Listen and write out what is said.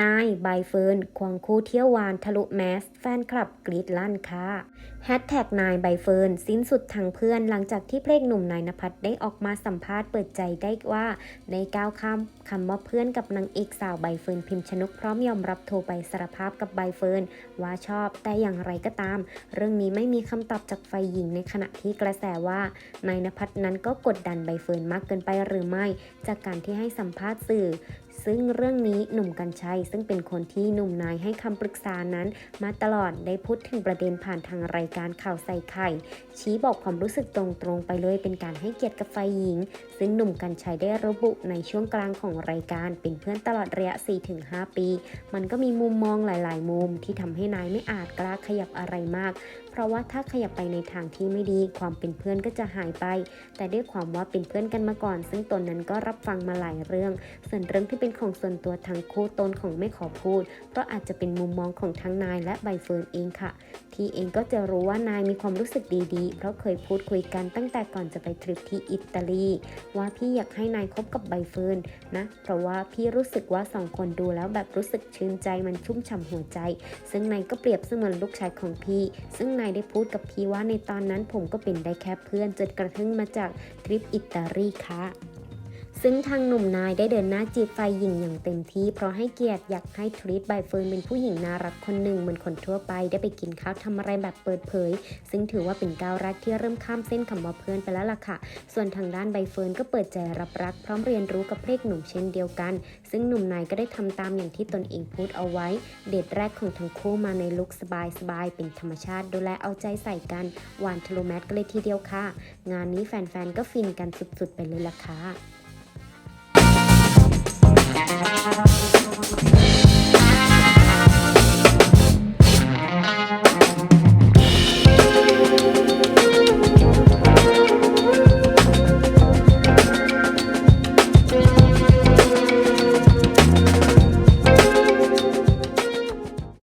นายใบเฟิร์นควงคู่เที่ยววานทะลุแมส แฟนคลับกรีดลั่นค่ะแฮชแท็กนายใบเฟิร์นสิ้นสุดทางเพื่อนหลังจากที่เพลงหนุ่มนายนภัสได้ออกมาสัมภาษณ์เปิดใจได้ว่าได้ก้าวข้ามคำว่าเพื่อนกับนางเอกสาวใบเฟิร์นพิมพ์ชนกพร้อมยอมรับโทรไปสารภาพกับใบเฟิร์นว่าชอบแต่อย่างไรก็ตาม เรื่องนี้ไม่มีคำตอบจากฝ่ายหญิงในขณะที่กระแสว่านายนภัสนั้นก็กดดันใบเฟิร์นมากเกินไปหรือไม่ จากการที่ให้สัมภาษณ์สื่อ ซึ่งเรื่องนี้หนุ่มกัญชัยซึ่งเป็นคนที่หนุ่มนายให้คำปรึกษานั้น มาตลอดได้พูดถึงประเด็นผ่านทางรายการข่าวใส่ไข่ ชี้บอกความรู้สึกตรงๆไปเลยเป็นการให้เกียรติกับฝ่ายหญิง ซึ่งหนุ่มกัญชัยได้ระบุในช่วงกลางของรายการเป็นเพื่อนตลอดระยะ 4-5 ปี มันก็มีมุมมองหลาย ๆ มุมที่ทำให้นายไม่อาจกล้าขยับอะไรมาก เพราะว่าถ้าขยับไปในทางที่ไม่ดีความเป็นเพื่อนก็จะหายไป แต่ด้วยความว่าเป็นเพื่อนกันมาก่อน ซึ่งตนนั้นก็รับฟังมาหลายเรื่อง ส่วนเรื่องที่เป็นของส่วนตัวทั้งคู่ตนของไม่ขอพูด เพราะอาจจะเป็นมุมมองของทั้งนายและใบเฟิร์นเองค่ะ ที่เองก็จะรู้ว่านายมีความรู้สึกดีๆ เพราะเคยพูดคุยกันตั้งแต่ก่อนจะไปทริปที่อิตาลี ว่าพี่อยากให้นายคบกับใบเฟิร์นนะ เพราะว่าพี่รู้สึกว่าสองคนดูแล้วแบบรู้สึกชื่นใจมันชุ่มฉ่ำหัวใจ ซึ่งนายก็เปรียบเสมือนลูกชายของพี่ ซึ่งนายได้พูดกับพี่ว่าในตอนนั้นผมก็เป็นได้แค่เพื่อนจนกระทั่งมาจากทริปอิตาลีค่ะ ซึ่งทางหนุ่มนายได้เดินหน้าจีบไฟหญิงอย่างเต็มที่เพราะให้เกียรติอยากให้ทรีตใบเฟิร์นเป็นผู้หญิงน่ารักคนหนึ่งเหมือนคนทั่วไปได้ไปกินข้าวทำอะไรแบบเปิดเผย ซึ่งถือว่าเป็นก้าวแรกที่เริ่มข้ามเส้นคำว่าเพื่อนไปแล้วล่ะค่ะ ส่วนทางด้านใบเฟิร์นก็เปิดใจรับรัก พร้อมเรียนรู้กับเพลงหนุ่มเช่นเดียวกัน ซึ่งหนุ่มนายก็ได้ทำตามอย่างที่ตนเองพูดเอาไว้ เดทแรกของทั้งคู่มาในลุคสบายๆเป็นธรรมชาติดูแลเอาใจใส่กันหวานทะลุแมทกันเลยทีเดียวค่ะ งานนี้แฟนๆก็ฟินกันสุดๆไปเลยล่ะค่ะ Yeah.